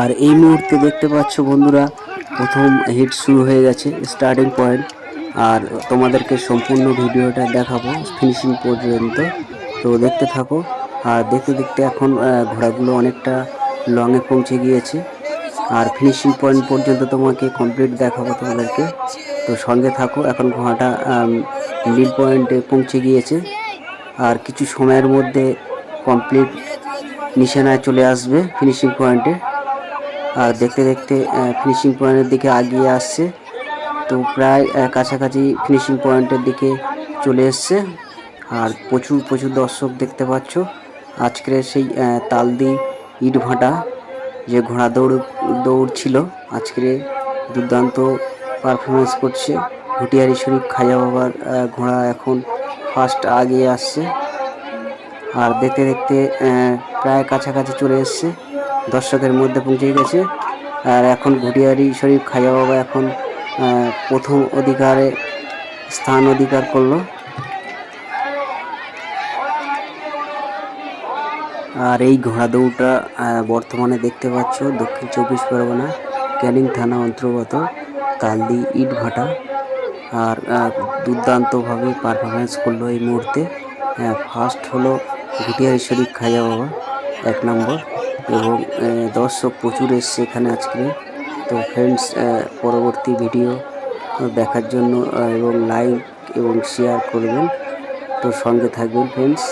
আর এই মুহূর্তে দেখতে পাচ্ছ বন্ধুরা, প্রথম হিট শুরু হয়ে গেছে স্টার্টিং পয়েন্ট আর তোমাদেরকে সম্পূর্ণ ভিডিওটা দেখাবো ফিনিশিং পর্যন্ত। তো দেখতে থাকো, আর দেখতে দেখতে এখন ঘোড়াগুলো অনেকটা লংয়ে পৌঁছে গিয়েছে। আর ফিনিশিং পয়েন্ট পর্যন্ত তোমাকে কমপ্লিট দেখাবো তোমাদেরকে। তো সঙ্গে থাকো, এখন ঘোড়াটা মিড পয়েন্টে পৌঁছে গিয়েছে। আর কিছু সময়ের মধ্যে কমপ্লিট নিশানায় চলে আসবে ফিনিশিং পয়েন্টে আর দেখতে দেখতে ফিনিশিং পয়েন্টের দিকে আগিয়ে আসছে। তো প্রায় কাছাকাছি ফিনিশিং পয়েন্টের দিকে চলে এসছে। আর প্রচুর প্রচুর দর্শক দেখতে পাচ্ছ। আজকের সেই তালদি ইট ভাটা যে ঘোড়া দৌড় দৌড় ছিল আজকে দুর্দান্ত পারফরমেন্স করছে। ঘুটিয়ারি শরীফ খাজা বাবার ঘোড়া এখন ফার্স্ট আগিয়ে আসছে। আর দেখতে দেখতে প্রায় কাছাকাছি চলে এসছে। দর্শকের মধ্যে পৌঁছে গেছে। আর এখন ঘুটিয়ারি শরীফ খাজা বাবা এখন প্রথম অধিকারে স্থান অধিকার করল। আর এই ঘোড়া দৌড়টা বর্তমানে দেখতে পাচ্ছ দক্ষিণ চব্বিশ পরগনা, ক্যানিং থানা অন্তর্গত তালদি ইট ভাটা আর দুর্দান্তভাবে পারফরমেন্স করল এই মুহূর্তে। ফার্স্ট হলো ঘুটিয়ারি শরীফ খাজা বাবা, এক নম্বর। এবং দর্শক প্রচুর এসছে এখানে আজকে। তো ফ্রেন্ডস পরবর্তী ভিডিও দেখার জন্য এবং লাইক এবং শেয়ার করবেন। তো সঙ্গে থাকবেন ফ্রেন্ডস